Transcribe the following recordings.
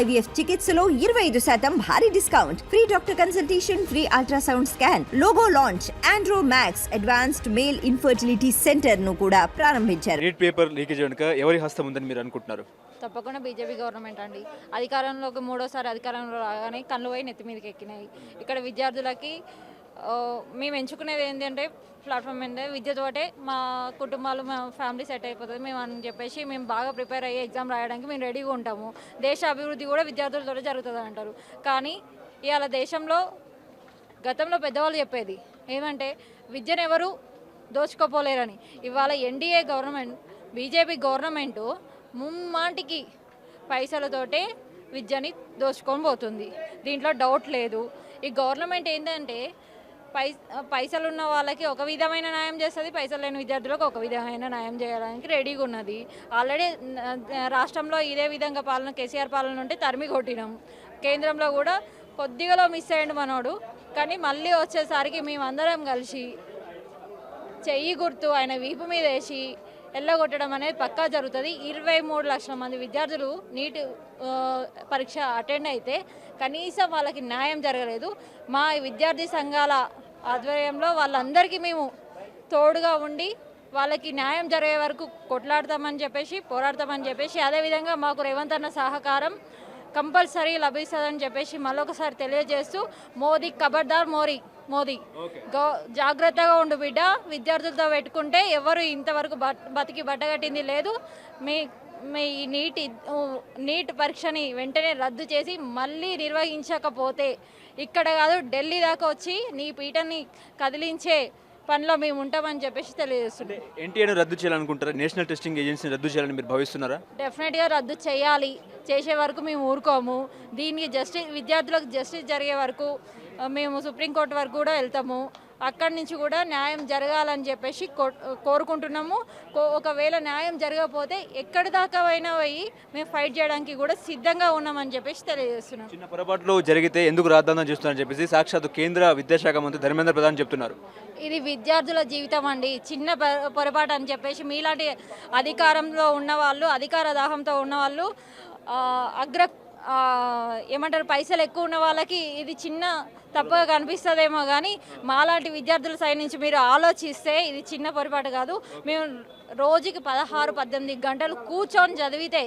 IVF చికిత్సలో ఇరవై ఐదు శాతం భారీ discount. Free doctor consultation free ultrasound scan logo launch andro max advanced male infertility సెంటర్ను కూడా ప్రారంభించారు. నీట్ పేపర్ లీకేజ్ వెనుక ఎవరి హస్తం ఉందని మీరు అనుకుంటున్నారు? తప్పకుండా బీజేపీ గవర్నమెంట్ అండి. అధికారంలోకి మూడోసారి అధికారంలో రాగానే కళ్ళు పోయి నెత్తి మీదకి ఎక్కినాయి. ఇక్కడ విద్యార్థులకి మేము ఎంచుకునేది ఏంటంటే ప్లాట్ఫామ్ ఏంటంటే విద్యతోటే మా కుటుంబాలు మా ఫ్యామిలీ సెట్ అయిపోతుంది. మేము అని చెప్పేసి మేము బాగా ప్రిపేర్ అయ్యి ఎగ్జామ్ రాయడానికి మేము రెడీగా ఉంటాము. దేశ అభివృద్ధి కూడా విద్యార్థులతో జరుగుతుంది అంటారు. కానీ ఇవాళ దేశంలో గతంలో పెద్దవాళ్ళు చెప్పేది ఏమంటే విద్యను ఎవరు దోచుకోపోలేరని. ఇవాళ ఎన్డీఏ గవర్నమెంట్ బీజేపీ గవర్నమెంట్ ముమ్మాటికి పైసలతోటే విద్యని దోచుకొని పోతుంది. దీంట్లో డౌట్ లేదు. ఈ గవర్నమెంట్ ఏంటంటే పై పైసలు ఉన్న వాళ్ళకి ఒక విధమైన న్యాయం చేస్తుంది పైసలు లేని విద్యార్థులకు ఒక విధమైన న్యాయం చేయడానికి రెడీగా ఉన్నది. ఆల్రెడీ రాష్ట్రంలో ఇదే విధంగా పాలన కేసీఆర్ పాలన ఉంటే తరిమి కొట్టినాం. కేంద్రంలో కూడా కొద్దిగాలో మిస్ అయ్యండి మనోడు కానీ మళ్ళీ వచ్చేసరికి మేమందరం కలిసి చెయ్యి గుర్తు ఆయన వీపు మీద వేసి ఎల్లగొట్టడం అనేది పక్కా జరుగుతుంది. ఇరవై మూడు లక్షల మంది విద్యార్థులు నీట్ పరీక్ష అటెండ్ అయితే కనీసం వాళ్ళకి న్యాయం జరగలేదు. మా విద్యార్థి సంఘాల ఆధ్వర్యంలో వాళ్ళందరికీ మేము తోడుగా ఉండి వాళ్ళకి న్యాయం జరిగే వరకు కొట్లాడతామని చెప్పేసి పోరాడతామని చెప్పేసి అదేవిధంగా మాకు రేవంత్ అన్న సహకారం కంపల్సరీ లభిస్తుందని చెప్పేసి మళ్ళొకసారి తెలియజేస్తూ మోదీ ఖబర్దార్ మోరీ. మోదీ. గో జాగ్రత్తగా ఉండు బిడ్డ. విద్యార్థులతో పెట్టుకుంటే ఎవరు ఇంతవరకు బతికి బట్టగట్టింది లేదు. మీ మీ ఈ నీటి నీట్ పరీక్షని వెంటనే రద్దు చేసి మళ్ళీ నిర్వహించకపోతే ఇక్కడ కాదు ఢిల్లీ దాకా వచ్చి నీ పీఠని కదిలించే పనిలో మేము ఉంటామని చెప్పేసి తెలియజేస్తున్నాం. ఎన్టీఏను రద్దు చేయాలనుకుంటారా? నేషనల్ టెస్టింగ్ ఏజెన్సీని రద్దు చేయాలని మీరు భావిస్తున్నారా? డెఫినెట్గా రద్దు చేయాలి. చేసే వరకు మేము ఊరుకోము. దీనికి జస్టిస్ విద్యార్థులకు జస్టిస్ జరిగే వరకు మేము సుప్రీంకోర్టు వరకు కూడా వెళ్తాము. అక్కడి నుంచి కూడా న్యాయం జరగాలని చెప్పేసి కో- కోరుకుంటున్నాము. ఒకవేళ న్యాయం జరగకపోతే ఎక్కడి దాకా అయినా పోయి మేము ఫైట్ చేయడానికి కూడా సిద్ధంగా ఉన్నామని చెప్పేసి తెలియజేస్తున్నాం. చిన్న పొరపాట్లు జరిగితే ఎందుకు రాద్దామని చేస్తున్నారని చెప్పేసి సాక్షాత్ కేంద్ర విద్యాశాఖ మంత్రి ధర్మేంద్ర ప్రధాన్ చెప్తున్నారు. ఇది విద్యార్థుల జీవితం అండి. చిన్న పొరపాటు అని చెప్పేసి మీలాంటి అధికారంలో ఉన్నవాళ్ళు అధికార దాహంతో ఉన్నవాళ్ళు అగ్ర ఏమంటారు పైసలు ఎక్కువ ఉన్న వాళ్ళకి ఇది చిన్న తప్పగా కనిపిస్తుందేమో కానీ మాలాంటి విద్యార్థుల సైడ్ నుంచి మీరు ఆలోచిస్తే ఇది చిన్న పొరపాటు కాదు. మేము రోజుకి పదహారు పద్దెనిమిది గంటలు కూర్చొని చదివితే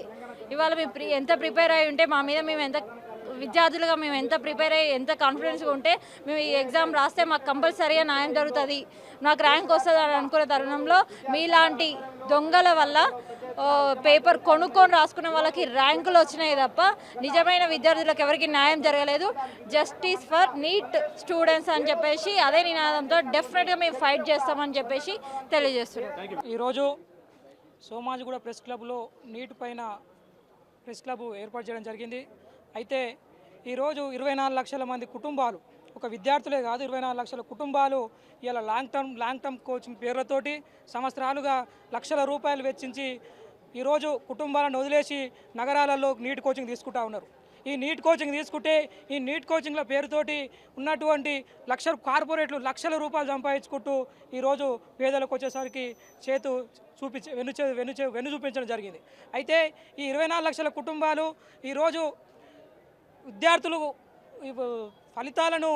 ఇవాళ మేము ప్రి ఎంత ప్రిపేర్ అయి ఉంటే మా మీద మేము ఎంత విద్యార్థులుగా మేము ఎంత ప్రిపేర్ అయ్యి ఎంత కాన్ఫిడెన్స్గా ఉంటే మేము ఈ ఎగ్జామ్ రాస్తే మాకు కంపల్సరీగా న్యాయం జరుగుతుంది నాకు ర్యాంక్ వస్తుంది అని అనుకున్న తరుణంలో మీలాంటి దొంగల వల్ల పేపర్ కొనుక్కొని రాసుకున్న వాళ్ళకి ర్యాంకులు వచ్చినాయి తప్ప నిజమైన విద్యార్థులకు ఎవరికి న్యాయం జరగలేదు. జస్టిస్ ఫర్ నీట్ స్టూడెంట్స్ అని చెప్పేసి అదే నినాదంతో డెఫినెట్గా మేము ఫైట్ చేస్తామని చెప్పేసి తెలియజేస్తున్నాం. ఈరోజు సోమాజిగూడ ప్రెస్ క్లబ్లో నీట్ పైన ప్రెస్ క్లబ్ ఏర్పాటు చేయడం జరిగింది. అయితే ఈరోజు ఇరవై నాలుగు లక్షల మంది కుటుంబాలు ఒక విద్యార్థులే కాదు ఇరవై నాలుగు లక్షల కుటుంబాలు ఇలా long term long term coaching పేర్లతోటి సంవత్సరాలుగా లక్షల రూపాయలు వెచ్చించి ఈరోజు కుటుంబాలను వదిలేసి నగరాలలో నీట్ కోచింగ్ తీసుకుంటా ఉన్నారు. ఈ నీట్ కోచింగ్ తీసుకుంటే ఈ నీట్ కోచింగ్ల పేరుతోటి ఉన్నటువంటి లక్ష కార్పొరేట్లు లక్షల రూపాయలు సంపాదించుకుంటూ ఈరోజు పేదలకు వచ్చేసరికి చేతు చూపించే వెను వెను వెను చూపించడం జరిగింది. అయితే ఈ ఇరవై నాలుగు లక్షల కుటుంబాలు ఈరోజు విద్యార్థులు ఈ ఫలితాలను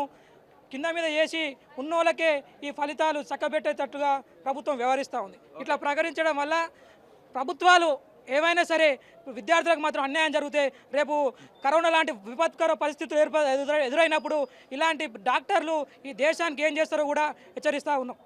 కింద మీద వేసి ఉన్నోళ్ళకే ఈ ఫలితాలు చక్కబెట్టేటట్టుగా ప్రభుత్వం వ్యవహరిస్తూ ఉంది. ఇట్లా ప్రకటించడం వల్ల ప్రభుత్వాలు ఏవైనా సరే విద్యార్థులకు మాత్రం అన్యాయం జరిగితే రేపు కరోనా లాంటి విపత్కర పరిస్థితులు ఏర్ప ఎదురైనప్పుడు ఇలాంటి డాక్టర్లు ఈ దేశానికి ఏం చేస్తారో కూడా హెచ్చరిస్తూ ఉన్నాం.